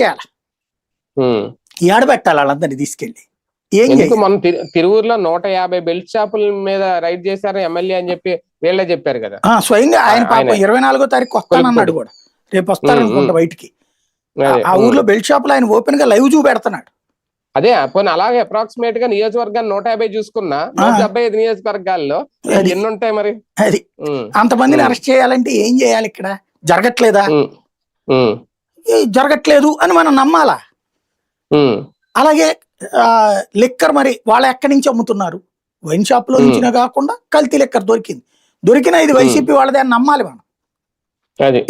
చేయాలి. ఏడబెట్టాలి వాళ్ళందరినీ తీసుకెళ్ళి. ఏం మనం తిరు- తిరువూరులో నూట యాభై బెల్ట్ షాపుల మీద రైడ్ చేశారు ఎమ్మెల్యే అని చెప్పి వీళ్ళే చెప్పారు కదా. స్వయంగా ఆయన పాపం ఇరవై నాలుగో తారీఖు వస్తానన్నాడు కూడా. రేపు వస్తారనుకుంటా. బయటికి. ఆ. ఊర్లో బెల్ట్ షాప్లో ఆయన ఓపెన్గా లైవ్ చూపెడుతున్నాడు. అదే పోనీ అలాగే అప్రాక్సిమేట్గా నియోజకవర్గాన్ని నూట యాభై చూసుకున్నా నూట డెబ్బై ఐదు నియోజకవర్గాల్లో. ఎన్ని ఉంటాయి మరి? అది. అంతమందిని. అరెస్ట్ చేయాలంటే ఏం చేయాలి ఇక్కడ? జరగట్లేదా? జరగట్లేదు అని మనం నమ్మాలా? అలాగే లిక్కర్ మరి వాళ్ళు ఎక్కడి నుంచి అమ్ముతున్నారు? వైన్ షాప్లో. నుంచినే కాకుండా కల్తీ లిక్కర్ దొరికింది. దొరికిన ఇది వైసీపీ వాళ్ళదే అని నమ్మాలి మనం.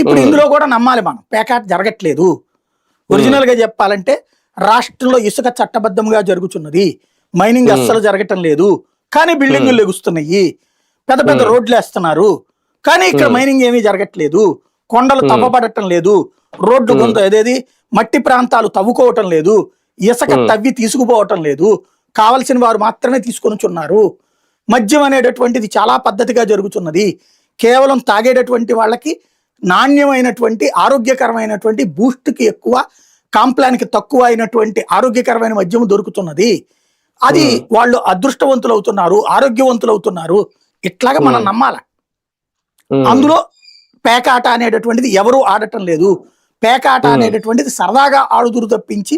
ఇప్పుడు ఇందులో కూడా నమ్మాలి మనం. పేకాట జరగట్లేదు. ఒరిజినల్గా చెప్పాలంటే రాష్ట్రంలో ఇసుక చట్టబద్ధంగా జరుగుతున్నది మైనింగ్. అస్సలు జరగటం లేదు. కానీ బిల్డింగులు. లెగుస్తున్నాయి పెద్ద పెద్ద. రోడ్లు వేస్తున్నారు కానీ ఇక్కడ. మైనింగ్ ఏమీ జరగట్లేదు. కొండలు. తవ్వబడటం లేదు రోడ్డు. గుంత ఏదేది మట్టి ప్రాంతాలు తవ్వుకోవటం లేదు ఇసుక. తవ్వి తీసుకుపోవటం లేదు కావలసిన వారు మాత్రమే తీసుకొనుచున్నారు మద్యం అనేటటువంటిది చాలా పద్ధతిగా జరుగుతున్నది కేవలం తాగేటటువంటి వాళ్ళకి నాణ్యమైనటువంటి ఆరోగ్యకరమైనటువంటి బూస్ట్కి ఎక్కువ కాంప్లాన్కి తక్కువ అయినటువంటి ఆరోగ్యకరమైన మద్యం దొరుకుతున్నది అది. వాళ్ళు అదృష్టవంతులు అవుతున్నారు ఆరోగ్యవంతులు అవుతున్నారు ఇట్లాగా మనం. నమ్మాల అందులో పేకాట అనేటటువంటిది ఎవరు ఆడటం లేదు పేకాట. అనేటటువంటిది సరదాగా ఆడుదురు తప్పించి